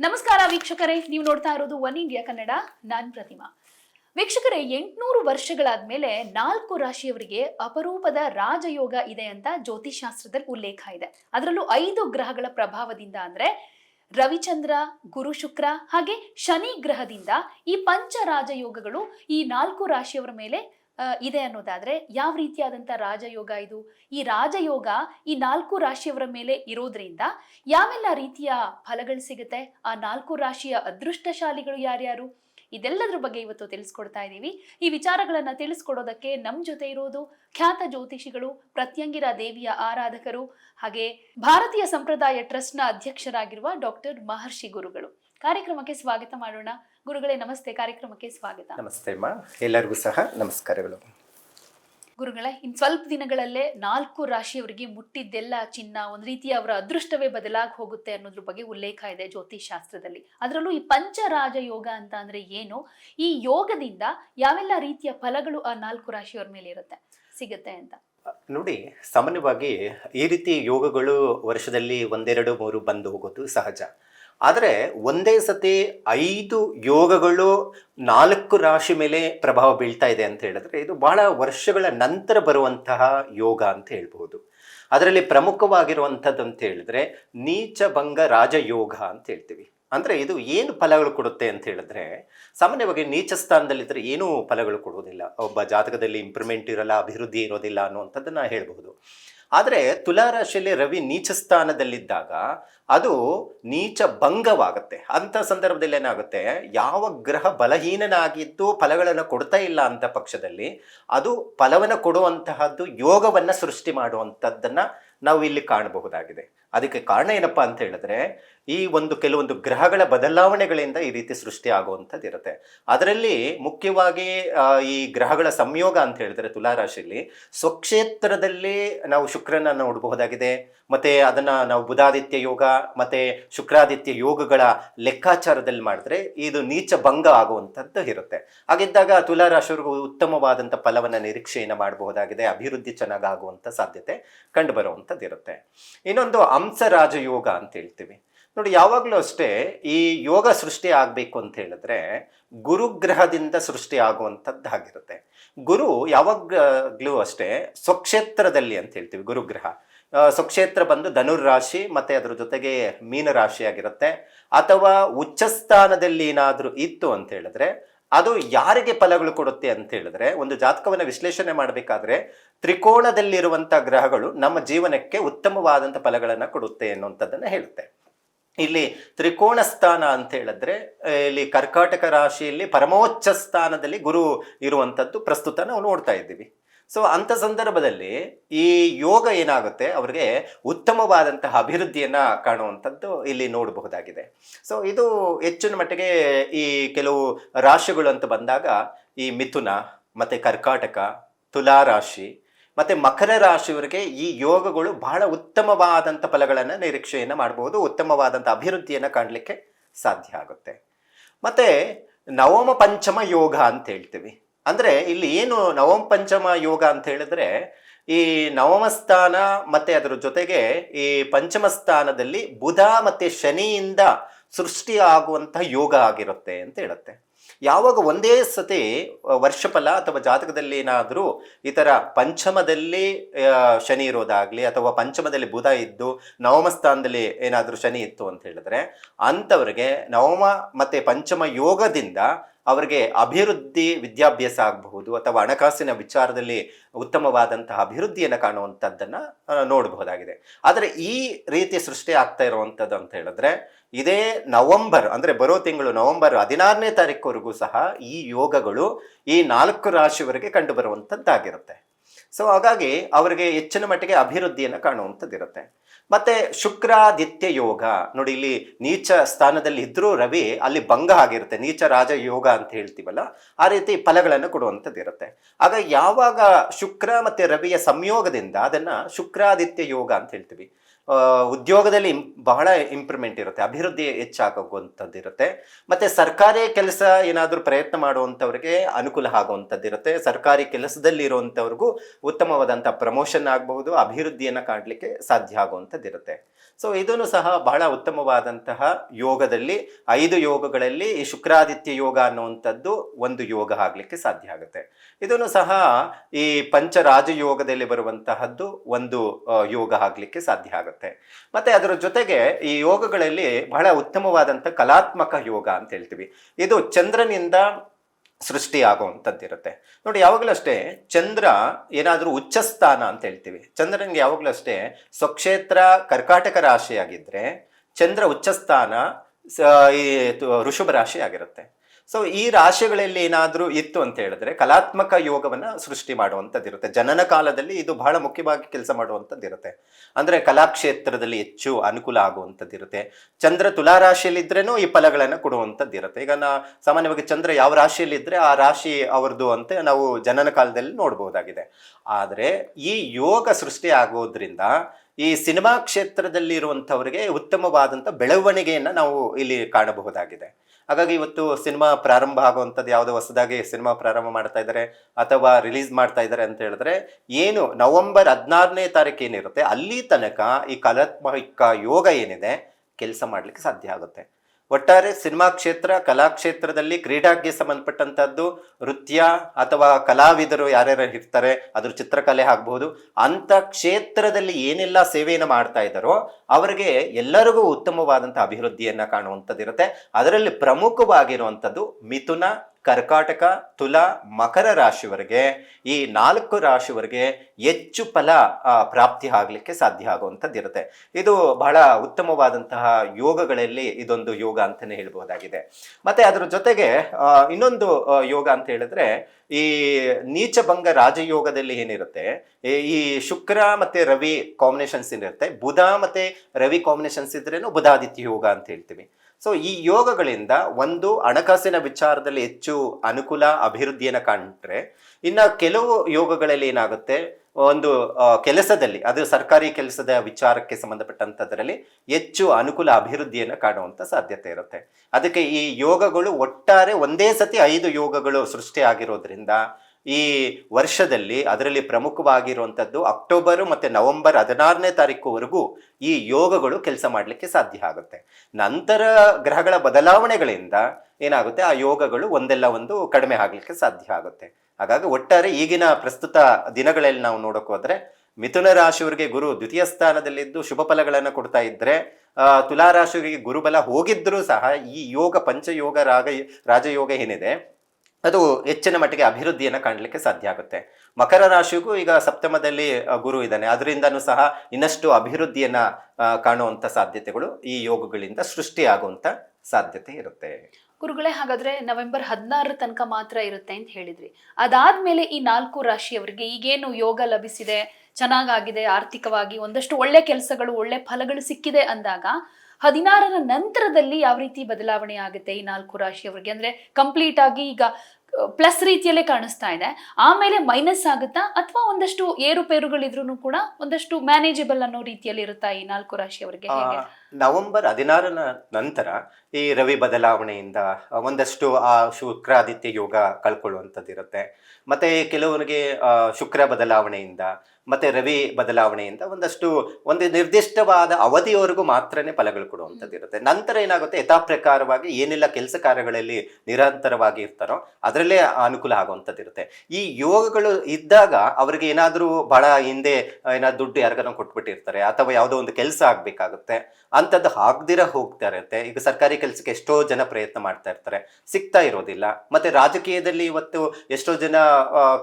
ನಮಸ್ಕಾರ ವೀಕ್ಷಕರೇ, ನೀವು ನೋಡ್ತಾ ಇರೋದು ಒನ್ ಇಂಡಿಯಾ ಕನ್ನಡ, ನಾನ್ ಪ್ರತಿಮಾ. ವೀಕ್ಷಕರೇ, ಎಂಟ್ನೂರು ವರ್ಷಗಳಾದ್ಮೇಲೆ ನಾಲ್ಕು ರಾಶಿಯವರಿಗೆ ಅಪರೂಪದ ರಾಜಯೋಗ ಇದೆ ಅಂತ ಜ್ಯೋತಿಷಾಸ್ತ್ರದಲ್ಲಿ ಉಲ್ಲೇಖ ಇದೆ. ಅದರಲ್ಲೂ ಐದು ಗ್ರಹಗಳ ಪ್ರಭಾವದಿಂದ ಅಂದ್ರೆ ರವಿಚಂದ್ರ, ಗುರು ಶುಕ್ರ, ಹಾಗೆ ಶನಿ ಗ್ರಹದಿಂದ ಈ ಪಂಚ ರಾಜಯೋಗಗಳು ಈ ನಾಲ್ಕು ರಾಶಿಯವರ ಮೇಲೆ ಇದೆ ಅನ್ನೋದಾದ್ರೆ ಯಾವ ರೀತಿಯಾದಂಥ ರಾಜಯೋಗ ಇದು? ಈ ರಾಜಯೋಗ ಈ ನಾಲ್ಕು ರಾಶಿಯವರ ಮೇಲೆ ಇರೋದ್ರಿಂದ ಯಾವೆಲ್ಲ ರೀತಿಯ ಫಲಗಳು ಸಿಗುತ್ತೆ? ಆ ನಾಲ್ಕು ರಾಶಿಯ ಅದೃಷ್ಟಶಾಲಿಗಳು ಯಾರ್ಯಾರು? ಇದೆಲ್ಲದ್ರ ಬಗ್ಗೆ ಇವತ್ತು ತಿಳಿಸ್ಕೊಡ್ತಾ ಇದ್ದೀವಿ. ಈ ವಿಚಾರಗಳನ್ನ ತಿಳಿಸ್ಕೊಡೋದಕ್ಕೆ ನಮ್ಮ ಜೊತೆ ಇರೋದು ಖ್ಯಾತ ಜ್ಯೋತಿಷಿಗಳು, ಪ್ರತ್ಯಂಗಿರ ದೇವಿಯ ಆರಾಧಕರು, ಹಾಗೆ ಭಾರತೀಯ ಸಂಪ್ರದಾಯ ಟ್ರಸ್ಟ್ನ ಅಧ್ಯಕ್ಷರಾಗಿರುವ ಡಾಕ್ಟರ್ ಮಹರ್ಷಿ ಗುರುಗಳು. ಕಾರ್ಯಕ್ರಮಕ್ಕೆ ಸ್ವಾಗತ ಮಾಡೋಣ. ಗುರುಗಳೇ ನಮಸ್ತೆ. ಕಾರ್ಯಕ್ರಮಕ್ಕೆ ಸ್ವಾಗತ. ನಮಸ್ತೆ ಅಮ್ಮ. ಎಲ್ಲರಿಗೂ ಸಹ ನಮಸ್ಕಾರಗಳು. ಗುರುಗಳೇ ಇನ್ ಸ್ವಲ್ಪ ದಿನಗಳಲ್ಲೇ ನಾಲ್ಕು ರಾಶಿಯವರಿಗೆ ಮುಟ್ಟಿದ್ದೆಲ್ಲ ಚಿನ್ನ ಒಂದು ರೀತಿಯ ಅವರ ಅದೃಷ್ಟವೇ ಬದಲಾಗಿ ಹೋಗುತ್ತೆ ಅನ್ನೋದ್ರ ಬಗ್ಗೆ ಉಲ್ಲೇಖ ಇದೆ ಜ್ಯೋತಿಷ್ ಶಾಸ್ತ್ರದಲ್ಲಿ ಅದರಲ್ಲೂ ಈ ಪಂಚರಾಜ ಯೋಗ ಅಂತ ಅಂದ್ರೆ ಏನು? ಈ ಯೋಗದಿಂದ ಯಾವೆಲ್ಲ ರೀತಿಯ ಫಲಗಳು ಆ ನಾಲ್ಕು ರಾಶಿಯವರ ಮೇಲೆ ಇರುತ್ತೆ? ಸಿಗುತ್ತೆ ಅಂತ. ನೋಡಿ ಸಾಮಾನ್ಯವಾಗಿ ಈ ರೀತಿ ಯೋಗಗಳು ವರ್ಷದಲ್ಲಿ ಒಂದೆರಡು ಮೂರು ಬಂದು ಹೋಗೋದು ಸಹಜ. ಆದರೆ ಒಂದೇ ಸತಿ ಐದು ಯೋಗಗಳು ನಾಲ್ಕು ರಾಶಿ ಮೇಲೆ ಪ್ರಭಾವ ಬೀಳ್ತಾ ಇದೆ ಅಂತ ಹೇಳಿದ್ರೆ ಇದು ಬಹಳ ವರ್ಷಗಳ ನಂತರ ಬರುವಂತಹ ಯೋಗ ಅಂತ ಹೇಳ್ಬಹುದು. ಅದರಲ್ಲಿ ಪ್ರಮುಖವಾಗಿರುವಂಥದ್ದು ಅಂತ ಹೇಳಿದ್ರೆ ನೀಚಭಂಗ ರಾಜಯೋಗ ಅಂತ ಹೇಳ್ತೀವಿ. ಅಂದರೆ ಇದು ಏನು ಫಲಗಳು ಕೊಡುತ್ತೆ ಅಂತ ಹೇಳಿದ್ರೆ ಸಾಮಾನ್ಯವಾಗಿ ನೀಚ ಸ್ಥಾನದಲ್ಲಿದ್ದರೆ ಏನೂ ಫಲಗಳು ಕೊಡುವುದಿಲ್ಲ. ಒಬ್ಬ ಜಾತಕದಲ್ಲಿ ಇಂಪ್ರೂವ್ಮೆಂಟ್ ಇರಲ್ಲ, ಅಭಿವೃದ್ಧಿ ಇರೋದಿಲ್ಲ ಅನ್ನುವಂಥದ್ದನ್ನು ಹೇಳ್ಬಹುದು. ಆದರೆ ತುಲಾರಾಶಿಯಲ್ಲಿ ರವಿ ನೀಚ ಸ್ಥಾನದಲ್ಲಿದ್ದಾಗ ಅದು ನೀಚ ಭಂಗವಾಗುತ್ತೆ. ಅಂಥ ಸಂದರ್ಭದಲ್ಲಿ ಏನಾಗುತ್ತೆ? ಯಾವ ಗ್ರಹ ಬಲಹೀನನಾಗಿದ್ದು ಫಲಗಳನ್ನು ಕೊಡ್ತಾ ಇಲ್ಲ ಅಂತ ಪಕ್ಷದಲ್ಲಿ ಅದು ಫಲವನ್ನು ಕೊಡುವಂತಹದ್ದು ಯೋಗವನ್ನು ಸೃಷ್ಟಿ ಮಾಡುವಂಥದ್ದನ್ನು ನಾವು ಇಲ್ಲಿ ಕಾಣಬಹುದಾಗಿದೆ. ಅದಕ್ಕೆ ಕಾರಣ ಏನಪ್ಪ ಅಂತ ಹೇಳಿದ್ರೆ, ಈ ಒಂದು ಕೆಲವೊಂದು ಗ್ರಹಗಳ ಬದಲಾವಣೆಗಳಿಂದ ಈ ರೀತಿ ಸೃಷ್ಟಿ ಆಗುವಂಥದ್ದು ಇರುತ್ತೆ. ಅದರಲ್ಲಿ ಮುಖ್ಯವಾಗಿ ಈ ಗ್ರಹಗಳ ಸಂಯೋಗ ಅಂತ ಹೇಳಿದ್ರೆ ತುಲಾರಾಶಿಯಲ್ಲಿ, ಸ್ವಕ್ಷೇತ್ರದಲ್ಲಿ ನಾವು ಶುಕ್ರನ ನೋಡಬಹುದಾಗಿದೆ. ಮತ್ತೆ ಅದನ್ನ ನಾವು ಬುಧಾದಿತ್ಯ ಯೋಗ, ಮತ್ತೆ ಶುಕ್ರಾದಿತ್ಯ ಯೋಗಗಳ ಲೆಕ್ಕಾಚಾರದಲ್ಲಿ ಮಾಡಿದ್ರೆ ಇದು ನೀಚ ಭಂಗ ಆಗುವಂಥದ್ದು ಇರುತ್ತೆ. ಹಾಗಿದ್ದಾಗ ತುಲಾರಾಶಿಯವ್ರಿಗೂ ಉತ್ತಮವಾದಂಥ ಫಲವನ್ನ ನಿರೀಕ್ಷೆಯನ್ನು ಮಾಡಬಹುದಾಗಿದೆ, ಅಭಿವೃದ್ಧಿ ಚೆನ್ನಾಗಿ ಆಗುವಂಥ ಸಾಧ್ಯತೆ ಕಂಡು ಬರುವಂಥದ್ದು ಇರುತ್ತೆ. ಇನ್ನೊಂದು ಅಂಶ ರಾಜಯೋಗ ಅಂತ ಹೇಳ್ತೀವಿ. ನೋಡಿ, ಯಾವಾಗಲೂ ಅಷ್ಟೇ ಈ ಯೋಗ ಸೃಷ್ಟಿ ಆಗಬೇಕು ಅಂತ ಹೇಳಿದ್ರೆ ಗುರುಗ್ರಹದಿಂದ ಸೃಷ್ಟಿ ಆಗುವಂಥದ್ದು ಆಗಿರುತ್ತೆ ಗುರು ಯಾವಾಗಲೂ ಅಷ್ಟೇ ಸ್ವಕ್ಷೇತ್ರದಲ್ಲಿ ಅಂತ ಹೇಳ್ತೀವಿ ಗುರುಗ್ರಹ. ಸ್ವಕ್ಷೇತ್ರ ಬಂದು ಧನುರ್ ರಾಶಿ ಮತ್ತೆ ಅದ್ರ ಜೊತೆಗೆ ಮೀನ ರಾಶಿ ಆಗಿರುತ್ತೆ ಅಥವಾ ಉಚ್ಚಸ್ಥಾನದಲ್ಲಿ ಏನಾದರೂ ಇತ್ತು ಅಂತ ಹೇಳಿದ್ರೆ ಅದು ಯಾರಿಗೆ ಫಲಗಳು ಕೊಡುತ್ತೆ ಅಂತ ಹೇಳಿದ್ರೆ, ಒಂದು ಜಾತಕವನ್ನು ವಿಶ್ಲೇಷಣೆ ಮಾಡಬೇಕಾದ್ರೆ ತ್ರಿಕೋಣದಲ್ಲಿರುವಂಥ ಗ್ರಹಗಳು ನಮ್ಮ ಜೀವನಕ್ಕೆ ಉತ್ತಮವಾದಂಥ ಫಲಗಳನ್ನು ಕೊಡುತ್ತೆ ಅನ್ನುವಂಥದ್ದನ್ನು ಹೇಳುತ್ತೆ. ಇಲ್ಲಿ ತ್ರಿಕೋಣ ಸ್ಥಾನ ಅಂತ ಹೇಳಿದ್ರೆ ಇಲ್ಲಿ ಕರ್ಕಾಟಕ ರಾಶಿಯಲ್ಲಿ ಪರಮೋಚ್ಚ ಸ್ಥಾನದಲ್ಲಿ ಗುರು ಇರುವಂಥದ್ದು ಪ್ರಸ್ತುತ ನಾವು ನೋಡ್ತಾ ಇದ್ದೀವಿ. ಸೊ ಅಂಥ ಸಂದರ್ಭದಲ್ಲಿ ಈ ಯೋಗ ಏನಾಗುತ್ತೆ? ಅವರಿಗೆ ಉತ್ತಮವಾದಂತಹ ಅಭಿವೃದ್ಧಿಯನ್ನು ಕಾಣುವಂಥದ್ದು ಇಲ್ಲಿ ನೋಡಬಹುದಾಗಿದೆ. ಸೊ ಇದು ಹೆಚ್ಚಿನ ಮಟ್ಟಿಗೆ ಈ ಕೆಲವು ರಾಶಿಗಳು ಅಂತ ಬಂದಾಗ ಈ ಮಿಥುನ ಮತ್ತೆ ಕರ್ಕಾಟಕ, ತುಲಾ ರಾಶಿ ಮತ್ತೆ ಮಕರ ರಾಶಿಯವರಿಗೆ ಈ ಯೋಗಗಳು ಬಹಳ ಉತ್ತಮವಾದಂಥ ಫಲಗಳನ್ನು ನಿರೀಕ್ಷೆಯನ್ನು ಮಾಡಬಹುದು ಉತ್ತಮವಾದಂಥ ಅಭಿವೃದ್ಧಿಯನ್ನು ಕಾಣಲಿಕ್ಕೆ ಸಾಧ್ಯ ಆಗುತ್ತೆ. ಮತ್ತೆ ನವಮ, ಪಂಚಮ ಯೋಗ ಅಂತ ಹೇಳ್ತೀವಿ. ಅಂದ್ರೆ ಇಲ್ಲಿ ಏನು ನವಮ ಪಂಚಮ ಯೋಗ ಅಂತ ಹೇಳಿದ್ರೆ ಈ ನವಮ ಸ್ಥಾನ ಮತ್ತೆ ಅದರ ಜೊತೆಗೆ ಈ ಪಂಚಮ ಸ್ಥಾನದಲ್ಲಿ ಬುಧ ಮತ್ತೆ ಶನಿಯಿಂದ ಸೃಷ್ಟಿ ಆಗುವಂತಹ ಯೋಗ ಆಗಿರುತ್ತೆ ಅಂತ ಹೇಳುತ್ತೆ. ಯಾವಾಗ ಒಂದೇ ಸತಿ ವರ್ಷಫಲ ಅಥವಾ ಜಾತಕದಲ್ಲಿ ಏನಾದರೂ ಈ ಥರ ಪಂಚಮದಲ್ಲಿ ಶನಿ ಇರೋದಾಗಲಿ ಅಥವಾ ಪಂಚಮದಲ್ಲಿ ಬುಧ ಇದ್ದು ನವಮ ಸ್ಥಾನದಲ್ಲಿ ಏನಾದರೂ ಶನಿ ಇತ್ತು ಅಂತ ಹೇಳಿದ್ರೆ ಅಂಥವ್ರಿಗೆ ನವಮ ಮತ್ತು ಪಂಚಮ ಯೋಗದಿಂದ ಅವರಿಗೆ ಅಭಿವೃದ್ಧಿ ವಿದ್ಯಾಭ್ಯಾಸ ಆಗಬಹುದು ಅಥವಾ ಹಣಕಾಸಿನ ವಿಚಾರದಲ್ಲಿ ಉತ್ತಮವಾದಂತಹ ಅಭಿವೃದ್ಧಿಯನ್ನು ಕಾಣುವಂಥದ್ದನ್ನು ನೋಡಬಹುದಾಗಿದೆ. ಆದರೆ ಈ ರೀತಿ ಸೃಷ್ಟಿ ಆಗ್ತಾ ಇರುವಂಥದ್ದು ಅಂತ ಹೇಳಿದ್ರೆ, ಇದೇ ನವೆಂಬರ್ ಅಂದರೆ ಬರೋ ತಿಂಗಳು ನವೆಂಬರ್ ಹದಿನಾರನೇ ತಾರೀಕುವರೆಗೂ ಸಹ ಈ ಯೋಗಗಳು ಈ ನಾಲ್ಕು ರಾಶಿವರೆಗೆ ಕಂಡು ಬರುವಂಥದ್ದಾಗಿರುತ್ತೆ ಸೊ ಹಾಗಾಗಿ ಅವರಿಗೆ ಹೆಚ್ಚಿನ ಮಟ್ಟಿಗೆ ಅಭಿವೃದ್ಧಿಯನ್ನು ಕಾಣುವಂಥದ್ದು ಇರುತ್ತೆ ಮತ್ತೆ ಶುಕ್ರಾದಿತ್ಯ ಯೋಗ. ನೋಡಿ ಇಲ್ಲಿ ನೀಚ ಸ್ಥಾನದಲ್ಲಿ ಇದ್ರೂ ರವಿ ಅಲ್ಲಿ ಭಂಗ ಆಗಿರುತ್ತೆ. ನೀಚ ರಾಜ ಯೋಗ ಅಂತ ಹೇಳ್ತೀವಲ್ಲ, ಆ ರೀತಿ ಫಲಗಳನ್ನು ಕೊಡುವಂಥದ್ದು ಇರುತ್ತೆ. ಆಗ ಯಾವಾಗ ಶುಕ್ರ ಮತ್ತೆ ರವಿಯ ಸಂಯೋಗದಿಂದ ಅದನ್ನ ಶುಕ್ರಾದಿತ್ಯ ಯೋಗ ಅಂತ ಹೇಳ್ತೀವಿ. ಉದ್ಯೋಗದಲ್ಲಿ ಬಹಳ ಇಂಪ್ರೂವ್ಮೆಂಟ್ ಇರುತ್ತೆ, ಅಭಿವೃದ್ಧಿ ಹೆಚ್ಚಾಗುವಂಥದ್ದಿರುತ್ತೆ. ಮತ್ತೆ ಸರ್ಕಾರಿ ಕೆಲಸ ಏನಾದರೂ ಪ್ರಯತ್ನ ಮಾಡುವಂಥವ್ರಿಗೆ ಅನುಕೂಲ ಆಗುವಂಥದ್ದಿರುತ್ತೆ. ಸರ್ಕಾರಿ ಕೆಲಸದಲ್ಲಿ ಇರುವಂಥವ್ರಿಗೂ ಉತ್ತಮವಾದಂಥ ಪ್ರಮೋಷನ್ ಆಗಬಹುದು, ಅಭಿವೃದ್ಧಿಯನ್ನು ಕಾಣಲಿಕ್ಕೆ ಸಾಧ್ಯ ಆಗುವಂಥದ್ದಿರುತ್ತೆ. ಸೊ ಇದನ್ನು ಸಹ ಬಹಳ ಉತ್ತಮವಾದಂತಹ ಯೋಗದಲ್ಲಿ, ಐದು ಯೋಗಗಳಲ್ಲಿ ಈ ಶುಕ್ರಾದಿತ್ಯ ಯೋಗ ಅನ್ನುವಂಥದ್ದು ಒಂದು ಯೋಗ ಆಗಲಿಕ್ಕೆ ಸಾಧ್ಯ ಆಗುತ್ತೆ. ಇದನ್ನು ಸಹ ಈ ಪಂಚರಾಜ ಯೋಗದಲ್ಲಿ ಬರುವಂತಹದ್ದು ಒಂದು ಯೋಗ ಆಗಲಿಕ್ಕೆ ಸಾಧ್ಯ ಆಗುತ್ತೆ. ಮತ್ತೆ ಅದರ ಜೊತೆಗೆ ಈ ಯೋಗಗಳಲ್ಲಿ ಬಹಳ ಉತ್ತಮವಾದಂಥ ಕಲಾತ್ಮಕ ಯೋಗ ಅಂತ ಹೇಳ್ತೀವಿ. ಇದು ಚಂದ್ರನಿಂದ ಸೃಷ್ಟಿ ಆಗುವಂಥದ್ದಿರುತ್ತೆ ನೋಡಿ ಯಾವಾಗಲೂ ಅಷ್ಟೇ ಚಂದ್ರ ಏನಾದರೂ ಉಚ್ಚಸ್ಥಾನ ಅಂತ ಹೇಳ್ತೀವಿ. ಚಂದ್ರನಿಗೆ ಯಾವಾಗಲೂ ಅಷ್ಟೇ ಸ್ವಕ್ಷೇತ್ರ ಕರ್ಕಾಟಕ ರಾಶಿಯಾಗಿದ್ದರೆ ಚಂದ್ರ ಉಚ್ಚಸ್ಥಾನ ಈ ಋಷಭ ರಾಶಿ ಆಗಿರುತ್ತೆ ಸೊ ಈ ರಾಶಿಗಳಲ್ಲಿ ಏನಾದರೂ ಇತ್ತು ಅಂತ ಹೇಳಿದ್ರೆ ಕಲಾತ್ಮಕ ಯೋಗವನ್ನ ಸೃಷ್ಟಿ ಮಾಡುವಂಥದ್ದಿರುತ್ತೆ. ಜನನ ಕಾಲದಲ್ಲಿ ಇದು ಬಹಳ ಮುಖ್ಯವಾಗಿ ಕೆಲಸ ಮಾಡುವಂಥದ್ದಿರುತ್ತೆ. ಅಂದ್ರೆ ಕಲಾಕ್ಷೇತ್ರದಲ್ಲಿ ಹೆಚ್ಚು ಅನುಕೂಲ ಆಗುವಂಥದ್ದಿರುತ್ತೆ. ಚಂದ್ರ ತುಲಾ ಈ ಫಲಗಳನ್ನು ಕೊಡುವಂಥದ್ದಿರುತ್ತೆ. ಈಗ ನಾ ಸಾಮಾನ್ಯವಾಗಿ ಚಂದ್ರ ಯಾವ ರಾಶಿಯಲ್ಲಿದ್ದರೆ ಆ ರಾಶಿ ಅವ್ರದ್ದು ಅಂತ ನಾವು ಜನನ ಕಾಲದಲ್ಲಿ ನೋಡ್ಬೋದಾಗಿದೆ. ಆದರೆ ಈ ಯೋಗ ಸೃಷ್ಟಿ ಆಗೋದ್ರಿಂದ ಈ ಸಿನಿಮಾ ಕ್ಷೇತ್ರದಲ್ಲಿ ಇರುವಂಥವ್ರಿಗೆ ಉತ್ತಮವಾದಂಥ ಬೆಳವಣಿಗೆಯನ್ನು ನಾವು ಇಲ್ಲಿ ಕಾಣಬಹುದಾಗಿದೆ. ಹಾಗಾಗಿ ಇವತ್ತು ಸಿನಿಮಾ ಪ್ರಾರಂಭ ಆಗುವಂಥದ್ದು ಯಾವುದೋ ಹೊಸದಾಗಿ ಸಿನಿಮಾ ಪ್ರಾರಂಭ ಮಾಡ್ತಾ ಇದ್ದಾರೆ ಅಥವಾ ರಿಲೀಸ್ ಮಾಡ್ತಾ ಇದ್ದಾರೆ ಅಂತ ಹೇಳಿದ್ರೆ, ಏನು ನವೆಂಬರ್ ಹದಿನಾರನೇ ತಾರೀಕು ಏನಿರುತ್ತೆ, ಅಲ್ಲಿ ತನಕ ಈ ಕಲಾತ್ಮಕ ಯೋಗ ಏನಿದೆ, ಕೆಲಸ ಮಾಡಲಿಕ್ಕೆ ಸಾಧ್ಯ ಆಗುತ್ತೆ. ಒಟ್ಟಾರೆ ಸಿನಿಮಾ ಕ್ಷೇತ್ರ ಕಲಾಕ್ಷೇತ್ರದಲ್ಲಿ ಕ್ರೀಡಾಗೆ ಸಂಬಂಧಪಟ್ಟಂಥದ್ದು, ನೃತ್ಯ ಅಥವಾ ಕಲಾವಿದರು ಯಾರ್ಯಾರು ಇರ್ತಾರೆ, ಅದ್ರ ಚಿತ್ರಕಲೆ ಆಗ್ಬಹುದು, ಅಂಥ ಕ್ಷೇತ್ರದಲ್ಲಿ ಏನೆಲ್ಲ ಸೇವೆಯನ್ನು ಮಾಡ್ತಾ ಇದ್ದಾರೋ, ಅವರಿಗೆ ಎಲ್ಲರಿಗೂ ಉತ್ತಮವಾದಂಥ ಅಭಿವೃದ್ಧಿಯನ್ನ ಕಾಣುವಂಥದ್ದಿರುತ್ತೆ. ಅದರಲ್ಲಿ ಪ್ರಮುಖವಾಗಿರುವಂಥದ್ದು ಮಿಥುನ ಕರ್ಕಾಟಕ, ತುಲಾ, ಮಕರ ರಾಶಿವರೆಗೆ ಈ ನಾಲ್ಕು ರಾಶಿವರೆಗೆ ಹೆಚ್ಚು ಫಲ ಪ್ರಾಪ್ತಿ ಆಗಲಿಕ್ಕೆ ಸಾಧ್ಯ ಆಗುವಂಥದ್ದಿರುತ್ತೆ. ಇದು ಬಹಳ ಉತ್ತಮವಾದಂತಹ ಯೋಗಗಳಲ್ಲಿ ಇದೊಂದು ಯೋಗ ಅಂತಲೇ ಹೇಳಬಹುದಾಗಿದೆ ಮತ್ತೆ ಅದರ ಜೊತೆಗೆ ಇನ್ನೊಂದು ಯೋಗ ಅಂತ ಹೇಳಿದ್ರೆ ಈ ನೀಚಭಂಗ ರಾಜಯೋಗದಲ್ಲಿ ಏನಿರುತ್ತೆ, ಈ ಶುಕ್ರ ಮತ್ತೆ ರವಿ ಕಾಂಬಿನೇಷನ್ಸ್ ಏನಿರುತ್ತೆ, ಬುಧ ಮತ್ತೆ ರವಿ ಕಾಂಬಿನೇಷನ್ಸ್ ಇದ್ರೇನು ಬುಧಾದಿತ್ಯ ಯೋಗ ಅಂತ ಹೇಳ್ತೀವಿ. ಸೊ ಈ ಯೋಗಗಳಿಂದ ಒಂದು ಹಣಕಾಸಿನ ವಿಚಾರದಲ್ಲಿ ಹೆಚ್ಚು ಅನುಕೂಲ, ಅಭಿವೃದ್ಧಿಯನ್ನು ಕಾಣ್ರೆ ಇನ್ನು ಕೆಲವು ಯೋಗಗಳಲ್ಲಿ ಏನಾಗುತ್ತೆ? ಒಂದು ಕೆಲಸದಲ್ಲಿ, ಅದು ಸರ್ಕಾರಿ ಕೆಲಸದ ವಿಚಾರಕ್ಕೆ ಸಂಬಂಧಪಟ್ಟಂಥದ್ರಲ್ಲಿ ಹೆಚ್ಚು ಅನುಕೂಲ, ಅಭಿವೃದ್ಧಿಯನ್ನು ಕಾಣುವಂಥ ಸಾಧ್ಯತೆ ಇರುತ್ತೆ. ಅದಕ್ಕೆ ಈ ಯೋಗಗಳು ಒಟ್ಟಾರೆ ಒಂದೇ ಸತಿ ಐದು ಯೋಗಗಳು ಸೃಷ್ಟಿ ಆಗಿರೋದ್ರಿಂದ ಈ ವರ್ಷದಲ್ಲಿ ಅದರಲ್ಲಿ ಪ್ರಮುಖವಾಗಿರುವಂಥದ್ದು ಅಕ್ಟೋಬರು ಮತ್ತು ನವೆಂಬರ್ ಹದಿನಾರನೇ ತಾರೀಕುವರೆಗೂ ಈ ಯೋಗಗಳು ಕೆಲಸ ಮಾಡಲಿಕ್ಕೆ ಸಾಧ್ಯ ಆಗುತ್ತೆ. ನಂತರ ಗ್ರಹಗಳ ಬದಲಾವಣೆಗಳಿಂದ ಏನಾಗುತ್ತೆ? ಆ ಯೋಗಗಳು ಒಂದೆಲ್ಲ ಒಂದು ಕಡಿಮೆ ಆಗಲಿಕ್ಕೆ ಸಾಧ್ಯ ಆಗುತ್ತೆ. ಹಾಗಾಗಿ ಒಟ್ಟಾರೆ ಈಗಿನ ಪ್ರಸ್ತುತ ದಿನಗಳಲ್ಲಿ ನಾವು ನೋಡೋಕೆ ಹೋದರೆ ಮಿಥುನ ರಾಶಿಯವರಿಗೆ ಗುರು ದ್ವಿತೀಯ ಸ್ಥಾನದಲ್ಲಿದ್ದು ಶುಭ ಫಲಗಳನ್ನು ಕೊಡ್ತಾ ಇದ್ರೆ ಆ, ತುಲಾ ರಾಶಿಯವರಿಗೆ ಗುರುಬಲ ಹೋಗಿದ್ರೂ ಸಹ ಈ ಯೋಗ ಪಂಚಯೋಗ ರಾಗ ರಾಜಯೋಗ ಏನಿದೆ ಅದು ಹೆಚ್ಚಿನ ಮಟ್ಟಿಗೆ ಅಭಿವೃದ್ಧಿಯನ್ನು ಕಾಣಲಿಕ್ಕೆ ಸಾಧ್ಯ ಆಗುತ್ತೆ. ಮಕರ ರಾಶಿಗೂ ಈಗ ಸಪ್ತಮದಲ್ಲಿ ಗುರು ಇದ್ದಾನೆ. ಅದರಿಂದನೂ ಸಹ ಇನ್ನಷ್ಟು ಅಭಿವೃದ್ಧಿಯನ್ನ ಕಾಣುವಂಥ ಸಾಧ್ಯತೆಗಳು ಈ ಯೋಗಗಳಿಂದ ಸೃಷ್ಟಿಯಾಗುವಂಥ ಸಾಧ್ಯತೆ ಇರುತ್ತೆ. ಗುರುಗಳೇ, ಹಾಗಾದ್ರೆ ನವೆಂಬರ್ ಹದಿನಾರರ ತನಕ ಮಾತ್ರ ಇರುತ್ತೆ ಅಂತ ಹೇಳಿದ್ರಿ. ಅದಾದ್ಮೇಲೆ ಈ ನಾಲ್ಕು ರಾಶಿಯವರಿಗೆ ಈಗೇನು ಯೋಗ ಲಭಿಸಿದೆ, ಚೆನ್ನಾಗಾಗಿದೆ, ಆರ್ಥಿಕವಾಗಿ ಒಂದಷ್ಟು ಒಳ್ಳೆ ಕೆಲಸಗಳು, ಒಳ್ಳೆ ಫಲಗಳು ಸಿಕ್ಕಿದೆ ಅಂದಾಗ ಹದಿನಾರರ ನಂತರದಲ್ಲಿ ಯಾವ ರೀತಿ ಬದಲಾವಣೆ ಆಗುತ್ತೆ ಈ ನಾಲ್ಕು ರಾಶಿಯವರಿಗೆ? ಅಂದ್ರೆ ಕಂಪ್ಲೀಟ್ ಆಗಿ ಈಗ ಪ್ಲಸ್ ರೀತಿಯಲ್ಲೇ ಕಾಣಿಸ್ತಾ ಇದೆ. ಆಮೇಲೆ ಮೈನಸ್ ಆಗುತ್ತಾ ಅಥವಾ ಒಂದಷ್ಟು ಏರುಪೇರುಗಳಿದ್ರು ಕೂಡ ಒಂದಷ್ಟು ಮ್ಯಾನೇಜಬಲ್ ಅನ್ನೋ ರೀತಿಯಲ್ಲಿ ಇರುತ್ತಾ ಈ ನಾಲ್ಕು ರಾಶಿಯವರಿಗೆ ನವೆಂಬರ್ ಹದಿನಾರನ ನಂತರ ಈ ರವಿ ಬದಲಾವಣೆಯಿಂದ ಒಂದಷ್ಟು ಆ ಶುಕ್ರಾದಿತ್ಯ ಯೋಗ ಕಳ್ಕೊಳ್ಳುವಂಥದ್ದು ಇರುತ್ತೆ ಮತ್ತೆ ಕೆಲವರಿಗೆ ಶುಕ್ರ ಬದಲಾವಣೆಯಿಂದ ಮತ್ತೆ ರವಿ ಬದಲಾವಣೆಯಿಂದ ಒಂದಷ್ಟು ಒಂದು ನಿರ್ದಿಷ್ಟವಾದ ಅವಧಿಯವರೆಗೂ ಮಾತ್ರನೇ ಫಲಗಳು ಕೊಡುವಂಥದ್ದು ಇರುತ್ತೆ ನಂತರ ಏನಾಗುತ್ತೆ ಯಥಾಪ್ರಕಾರವಾಗಿ ಏನೆಲ್ಲ ಕೆಲಸ ಕಾರ್ಯಗಳಲ್ಲಿ ನಿರಂತರವಾಗಿ ಇರ್ತಾರೋ ಅದರಲ್ಲೇ ಅನುಕೂಲ ಆಗುವಂಥದ್ದು ಇರುತ್ತೆ. ಈ ಯೋಗಗಳು ಇದ್ದಾಗ ಅವರಿಗೆ ಏನಾದರೂ ಬಹಳ ಹಿಂದೆ ಏನಾದ್ರು ದುಡ್ಡು ಯಾರಿಗಾರ ಕೊಟ್ಬಿಟ್ಟಿರ್ತಾರೆ, ಅಥವಾ ಯಾವುದೋ ಒಂದು ಕೆಲಸ ಆಗಬೇಕಾಗುತ್ತೆ, ಅಂಥದ್ದು ಆಗದಿರ ಹೋಗ್ತಾ ಇರುತ್ತೆ. ಈಗ ಸರ್ಕಾರಿ ಕೆಲಸಕ್ಕೆ ಎಷ್ಟೋ ಜನ ಪ್ರಯತ್ನ ಮಾಡ್ತಾ ಇರ್ತಾರೆ, ಸಿಗ್ತಾ ಇರೋದಿಲ್ಲ. ಮತ್ತೆ ರಾಜಕೀಯದಲ್ಲಿ ಇವತ್ತು ಎಷ್ಟೋ ಜನ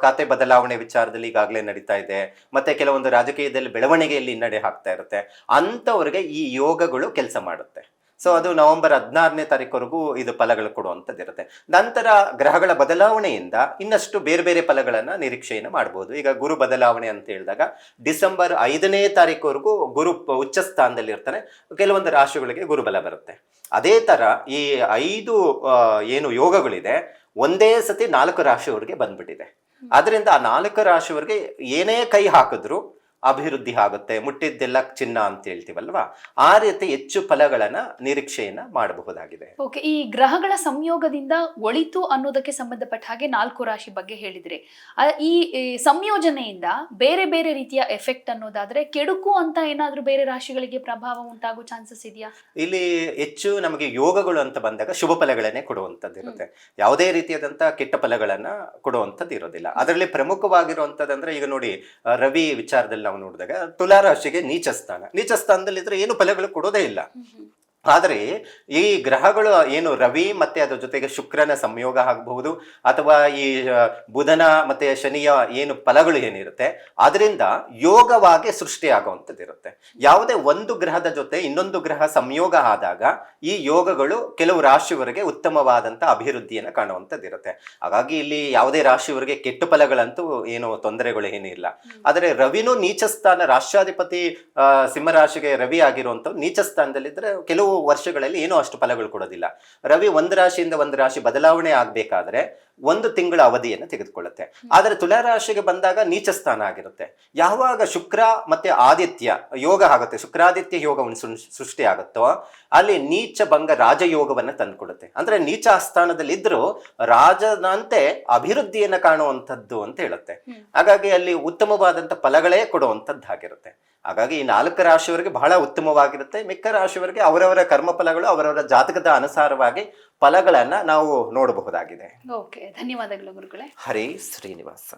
ಖಾತೆ ಬದಲಾವಣೆ ವಿಚಾರದಲ್ಲಿ ಈಗಾಗಲೇ ನಡೀತಾ ಇದೆ, ಮತ್ತೆ ಕೆಲವೊಂದು ರಾಜಕೀಯದಲ್ಲಿ ಬೆಳವಣಿಗೆಯಲ್ಲಿ ಹಿನ್ನಡೆ ಆಗ್ತಾ ಇರುತ್ತೆ, ಅಂಥವ್ರಿಗೆ ಈ ಯೋಗಗಳು ಕೆಲಸ ಮಾಡುತ್ತೆ. ಸೊ ಅದು ನವೆಂಬರ್ ಹದಿನಾರನೇ ತಾರೀಕುವರೆಗೂ ಇದು ಫಲಗಳು ಕೊಡುವಂಥದ್ದು ಇರುತ್ತೆ ನಂತರ ಗ್ರಹಗಳ ಬದಲಾವಣೆಯಿಂದ ಇನ್ನಷ್ಟು ಬೇರೆ ಬೇರೆ ಫಲಗಳನ್ನು ನಿರೀಕ್ಷೆಯನ್ನು ಮಾಡ್ಬೋದು. ಈಗ ಗುರು ಬದಲಾವಣೆ ಅಂತ ಹೇಳಿದಾಗ ಡಿಸೆಂಬರ್ ಐದನೇ ತಾರೀಕುವರೆಗೂ ಗುರು ಉಚ್ಚ ಸ್ಥಾನದಲ್ಲಿ ಇರ್ತಾನೆ. ಕೆಲವೊಂದು ರಾಶಿಗಳಿಗೆ ಗುರುಬಲ ಬರುತ್ತೆ. ಅದೇ ಥರ ಈ ಐದು ಏನು ಯೋಗಗಳಿದೆ ಒಂದೇ ಸತಿ ನಾಲ್ಕು ರಾಶಿಯವರಿಗೆ ಬಂದ್ಬಿಟ್ಟಿದೆ. ಅದರಿಂದ ಆ ನಾಲ್ಕು ರಾಶಿಯವರಿಗೆ ಏನೇ ಕೈ ಹಾಕಿದ್ರು ಅಭಿವೃದ್ಧಿ ಆಗುತ್ತೆ ಮುಟ್ಟಿದ್ದೆಲ್ಲ ಚಿನ್ನ ಅಂತ ಹೇಳ್ತೀವಲ್ವಾ? ಆ ರೀತಿ ಹೆಚ್ಚು ಫಲಗಳನ್ನ ನಿರೀಕ್ಷೆಯನ್ನ ಮಾಡಬಹುದಾಗಿದೆ. ಓಕೆ ಈ ಗ್ರಹಗಳ ಸಂಯೋಗದಿಂದ ಒಳಿತು ಅನ್ನೋದಕ್ಕೆ ಸಂಬಂಧಪಟ್ಟ ಹಾಗೆ ನಾಲ್ಕು ರಾಶಿ ಬಗ್ಗೆ ಹೇಳಿದ್ರೆ. ಈ ಸಂಯೋಜನೆಯಿಂದ ಬೇರೆ ಬೇರೆ ರೀತಿಯ ಎಫೆಕ್ಟ್ ಅನ್ನೋದಾದ್ರೆ ಕೆಡುಕು ಅಂತ ಏನಾದ್ರೂ ಬೇರೆ ರಾಶಿಗಳಿಗೆ ಪ್ರಭಾವ ಉಂಟಾಗೋ ಚಾನ್ಸಸ್ ಇದೆಯಾ? ಇಲ್ಲಿ ಹೆಚ್ಚು ನಮಗೆ ಯೋಗಗಳು ಅಂತ ಬಂದಾಗ ಶುಭ ಫಲಗಳನ್ನೇ ಕೊಡುವಂಥದ್ದು ಇರುತ್ತೆ. ಯಾವುದೇ ರೀತಿಯಾದಂತಹ ಕೆಟ್ಟ ಫಲಗಳನ್ನ ಕೊಡುವಂಥದ್ದು ಇರೋದಿಲ್ಲ. ಅದರಲ್ಲಿ ಪ್ರಮುಖವಾಗಿರುವಂಥದ್ದು ಈಗ ನೋಡಿ ರವಿ ವಿಚಾರದಲ್ಲಿ ನಾವು ನೋಡಿದಾಗ ತುಲಾ ರಾಶಿಗೆ ನೀಚ ಸ್ಥಾನ ನೀಚ ಸ್ಥಾನದಲ್ಲಿ ಇದ್ರೆ ಏನು ಫಲಗಳು ಕೊಡೋದೇ ಇಲ್ಲ. ಆದರೆ ಈ ಗ್ರಹಗಳು ಏನು ರವಿ ಮತ್ತೆ ಅದರ ಜೊತೆಗೆ ಶುಕ್ರನ ಸಂಯೋಗ ಆಗಬಹುದು ಅಥವಾ ಈ ಬುಧನ ಮತ್ತೆ ಶನಿಯ ಏನು ಫಲಗಳು ಏನಿರುತ್ತೆ, ಅದರಿಂದ ಯೋಗವಾಗಿ ಸೃಷ್ಟಿಯಾಗುವಂಥದ್ದು ಇರುತ್ತೆ. ಯಾವುದೇ ಒಂದು ಗ್ರಹದ ಜೊತೆ ಇನ್ನೊಂದು ಗ್ರಹ ಸಂಯೋಗ ಆದಾಗ ಈ ಯೋಗಗಳು ಕೆಲವು ರಾಶಿಯವರಿಗೆ ಉತ್ತಮವಾದಂಥ ಅಭಿವೃದ್ಧಿಯನ್ನು ಕಾಣುವಂಥದ್ದು ಇರುತ್ತೆ. ಹಾಗಾಗಿ ಇಲ್ಲಿ ಯಾವುದೇ ರಾಶಿಯವರಿಗೆ ಕೆಟ್ಟ ಫಲಗಳಂತೂ ಏನು ತೊಂದರೆಗಳು ಏನೂ ಇಲ್ಲ. ಆದರೆ ರವಿನೂ ನೀಚ ಸ್ಥಾನ ರಾಷ್ಟ್ರಾಧಿಪತಿ ಸಿಂಹರಾಶಿಗೆ ರವಿ ಆಗಿರುವಂಥವು ನೀಚ ಸ್ಥಾನದಲ್ಲಿದ್ದರೆ ಕೆಲವು ವರ್ಷಗಳಲ್ಲಿ ಏನೂ ಅಷ್ಟು ಫಲಗಳು ಕೊಡೋದಿಲ್ಲ. ರವಿ ಒಂದು ರಾಶಿಯಿಂದ ಒಂದು ರಾಶಿ ಬದಲಾವಣೆ ಆಗಬೇಕಾದ್ರೆ ಒಂದು ತಿಂಗಳ ಅವಧಿಯನ್ನು ತೆಗೆದುಕೊಳ್ಳುತ್ತೆ. ಆದರೆ ತುಲಾರಾಶಿಗೆ ಬಂದಾಗ ನೀಚ ಸ್ಥಾನ ಆಗಿರುತ್ತೆ. ಯಾವಾಗ ಶುಕ್ರ ಮತ್ತೆ ಆದಿತ್ಯ ಯೋಗ ಆಗುತ್ತೆ ಶುಕ್ರಾದಿತ್ಯ ಯೋಗವನ್ನು ಸೃ- ಸೃಷ್ಟಿ ಆಗುತ್ತೋ ಅಲ್ಲಿ ನೀಚ ಭಂಗ ರಾಜಯೋಗವನ್ನು ತಂದುಕೊಡುತ್ತೆ. ಅಂದ್ರೆ ನೀಚ ಸ್ಥಾನದಲ್ಲಿ ಇದ್ರೂ ರಾಜನಂತೆ ಅಭಿವೃದ್ಧಿಯನ್ನು ಕಾಣುವಂಥದ್ದು ಅಂತ ಹೇಳುತ್ತೆ. ಹಾಗಾಗಿ ಅಲ್ಲಿ ಉತ್ತಮವಾದಂಥ ಫಲಗಳೇ ಕೊಡುವಂಥದ್ದಾಗಿರುತ್ತೆ ಹಾಗಾಗಿ ಈ ನಾಲ್ಕು ರಾಶಿಯವರಿಗೆ ಬಹಳ ಉತ್ತಮವಾಗಿರುತ್ತೆ. ಮಿಕ್ಕ ರಾಶಿಯವರಿಗೆ ಅವರವರ ಕರ್ಮ ಫಲಗಳು ಅವರವರ ಜಾತಕದ ಅನುಸಾರವಾಗಿ ಫಲಗಳನ್ನ ನಾವು ನೋಡಬಹುದಾಗಿದೆ. ಓಕೆ ಧನ್ಯವಾದಗಳು ಗುರುಗಳೇ. ಹರೇ ಶ್ರೀನಿವಾಸ.